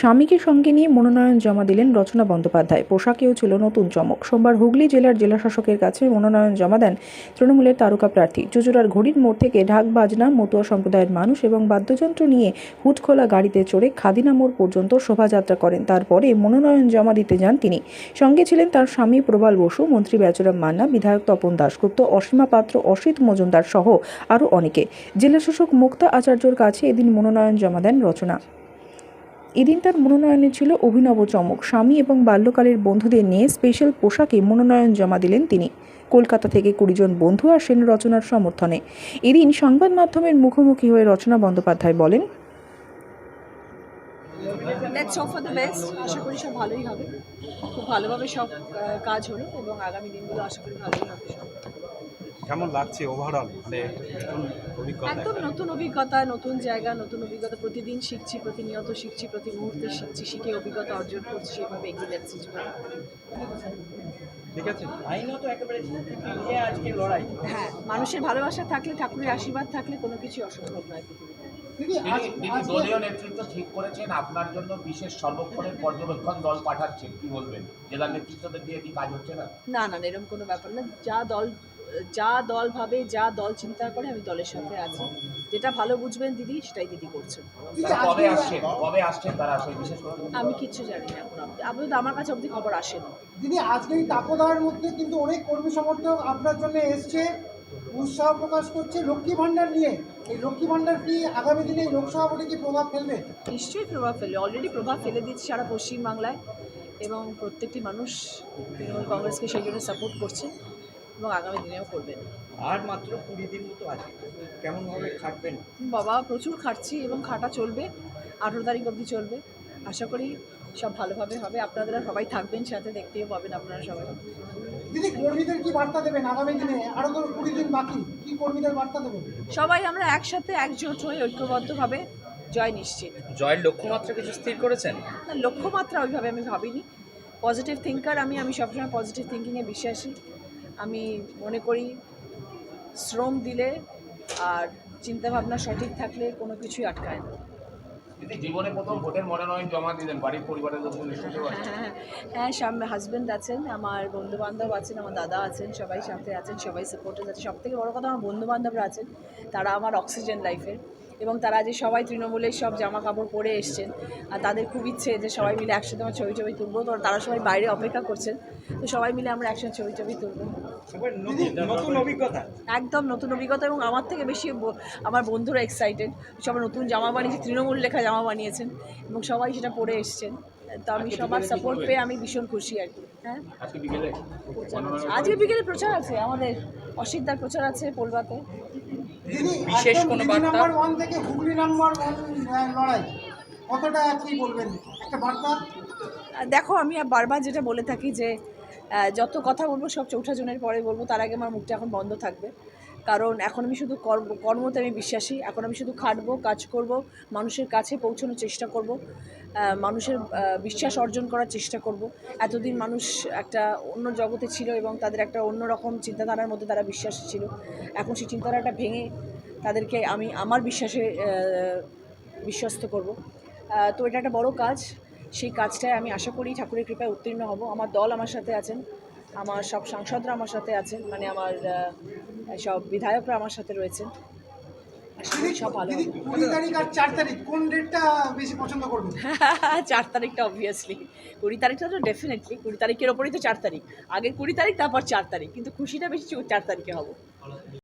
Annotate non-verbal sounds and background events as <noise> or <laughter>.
স্বামীকে সঙ্গে নিয়ে মনোনয়ন জমা দিলেন রচনা বন্দ্যোপাধ্যায়। পোশাকেও ছিল নতুন চমক। সোমবার হুগলি জেলার জেলাশাসকের কাছে মনোনয়ন জমা দেন তৃণমূলের তারকা প্রার্থী। চুচুড়ার ঘড়ির মোড় থেকে ঢাক বাজনা, মতুয়া সম্প্রদায়ের মানুষ এবং বাদ্যযন্ত্র নিয়ে হুটখোলা গাড়িতে চড়ে খাদিনা মোড় পর্যন্ত শোভাযাত্রা করেন। তারপরে মনোনয়ন জমা দিতে যান তিনি। সঙ্গে ছিলেন তার স্বামী প্রবাল বসু, মন্ত্রী বেচরাম মান্না, বিধায়ক তপন দাশগুপ্ত, অসীমা পাত্র, অসিত মজুমদার সহ আরও অনেকে। জেলাশাসক মুক্তা আচার্যর কাছে এদিন মনোনয়ন জমা দেন রচনা। এদিন তার মনোনয়নে ছিল অভিনব চমক। স্বামী এবং বাল্যকালের বন্ধুদের নিয়ে স্পেশাল পোশাকে মনোনয়ন জমা দিলেন তিনি। কলকাতা থেকে কুড়িজন বন্ধু আসেন রচনার সমর্থনে। এদিন সংবাদ মাধ্যমের মুখোমুখি হয়ে রচনা বন্দ্যোপাধ্যায় বলেন লেটস ফর দ্য বেস্ট আশা করি সব ভালোই হবে। খুব ভালোভাবে সব কাজ হলো এবং আগামী দিনগুলো আশা করি ভালোই হবে কেমন লাগছে ওভারঅল মানে একদম নতুন অভিজ্ঞতা নতুন জায়গা নতুন অভিজ্ঞতা। প্রতিদিন শিখছি প্রতিনিয়ত শিখছি প্রতি মুহূর্তে শিখছি শিখে অভিজ্ঞতা অর্জন করছি সেভাবে এগিয়ে যাচ্ছি ঠিক আছে? আইনত একেবারে আজকে লড়াই। হ্যাঁ মানুষের ভালোবাসা থাকলে ঠাকুরের আশীর্বাদ থাকলে কোনো কিছুই অসম্ভব নয় পৃথিবীতে। তিনি দলীয় নেতৃত্ব ঠিক করেছেন আপনার জন্য বিশেষ সর্বক্ষণের পর্যবেক্ষণ দল পাঠাচ্ছেন কি বলবেন? জেলা নেতৃত্বদের দিয়ে কি কাজ হচ্ছে না? না না না, এরকম কোনো ব্যাপার না। যা দল যা দল ভাবে যা দল চিন্তা করে আমি দলের সাথে আছি। যেটা ভালো বুঝবেন দিদি সেটাই দিদি করছেন। কবে আসছেন? কবে আসছেন তারা সেই বিশেষ করে? আমি কিচ্ছু জানি না এখন আপাতত আমার কাছে অবধি খবর আসেনি। দিদি আজকে এই তাপদাহের মধ্যে কিন্তু অনেক কর্মী সমর্থক আপনার জন্য এসছে। উৎসাহ প্রকাশ করছে লক্ষ্মী ভাণ্ডার নিয়ে। এই লক্ষ্মী ভাণ্ডার কি আগামী দিনে লোকসভা ভোটে কি প্রভাব ফেলবে? নিশ্চয়ই প্রভাব ফেলে অলরেডি প্রভাব ফেলে দিচ্ছে সারা পশ্চিমবাংলায় এবং প্রত্যেকটি মানুষ তৃণমূল কংগ্রেসকে সেই জন্য সাপোর্ট করছে এবং আগামী দিনেও করবেন আর মাত্র কুড়ি দিন মতো আছে। কেমনভাবে খাটবেন? বাবা প্রচুর খাটছি এবং খাটা চলবে। আঠেরো তারিখ অবধি চলবে। আশা করি সব ভালোভাবে হবে। আপনারা সবাই থাকবেন সাথে দেখতেও পাবেন আপনারা সবাই। দিদি কর্মীদের কি বার্তা দেবেন আগামী দিনে? আরও তো কুড়ি দিন বাকি কি কর্মীদের বার্তা দেবেন? সবাই আমরা একসাথে একজোট হয়ে ঐক্যবদ্ধভাবে জয় নিশ্চিত। জয়ের লক্ষ্যমাত্রা কিছু স্থির করেছেন? না লক্ষ্যমাত্রা ওইভাবে আমি ভাবিনি। পজিটিভ থিঙ্কার আমি আমি সবসময় পজিটিভ থিঙ্কিংয়ে বিশ্বাসী। আমি মনে করি শ্রম দিলে আর চিন্তাভাবনা সঠিক থাকলে কোনো কিছুই আটকায় না। লোক হ্যাঁ সামনে হাজব্যান্ড আছেন, আমার বন্ধু বান্ধব আছেন, আমার দাদা আছেন, সবাই সাথে আছেন, সবাই সাপোর্টার্স আছে সব থেকে বড় কথা আমার বন্ধু বান্ধবরা আছেন, তারা আমার অক্সিজেন লাইফের এবং তারা যে সবাই তৃণমূলের সব জামা কাপড় পরে এসছেন, আর তাদের খুব ইচ্ছে যে সবাই মিলে একসাথে আমার ছবি ছবি তুলবো তারা সবাই বাইরে অপেক্ষা করছেন, তো সবাই মিলে আমরা একসাথে ছবি ছবি তুলবো। নতুন নতুন অভিজ্ঞতা। একদম নতুন অভিজ্ঞতা এবং আমার থেকে বেশি ব- আমার বন্ধুরা এক্সাইটেড সবাই নতুন জামা বানিয়েছে তৃণমূল লেখা জামা বানিয়েছেন এবং সবাই সেটা পরে এসছেন। তো আমি সবার সাপোর্ট পেয়ে আমি ভীষণ খুশি আর কি হ্যাঁ? আজকে বিকেলে? প্রচার আছে আমাদের অসিদ্ধার প্রচার আছে পোলবাতে বিশেষ কোনো বার্তা? ওয়ান থেকে হুগলি নাম্বার ওয়ান লড়াই। কতটা কি বলবেন? একটা বার্তা? দেখো আমি আর বারবার যেটা বলে থাকি যে যত কথা বলব, সব চৌঠা জনের পরে বলব, তার আগে আমার মুখটা এখন বন্ধ থাকবে। কারণ এখন আমি শুধু কর্ম, কর্মতে আমি বিশ্বাসী। এখন আমি শুধু খাটবো, কাজ করব, মানুষের কাছে পৌঁছানোর চেষ্টা করব মানুষের বিশ্বাস অর্জন করার চেষ্টা করব। এতদিন মানুষ একটা অন্য জগতে ছিল এবং তাদের একটা অন্যরকম চিন্তাধারার মধ্যে তারা বিশ্বাস ছিল। এখন সেই চিন্তাধারাটা ভেঙে তাদেরকে আমি আমার বিশ্বাসে বিশ্বস্ত করব। তো এটা একটা বড় কাজ। সেই কাজটায় আমি আশা করি ঠাকুরের কৃপায় উত্তীর্ণ হব। আমার দল আমার সাথে আছেন আমার সব সাংসদরা আমার সাথে আছেন মানে আমার সব বিধায়করা আমার সাথে রয়েছেন। সব ভালো কুড়ি তারিখ আর চার তারিখ কোন ডেটটা বেশি পছন্দ করবেন? <laughs> চার তারিখটা অবভিয়াসলি কুড়ি তারিখটা তো ডেফিনেটলি কুড়ি তারিখের ওপরেই তো চার তারিখ। আগে কুড়ি তারিখ তারপর চার তারিখ। কিন্তু খুশিটা বেশি চার তারিখে হব।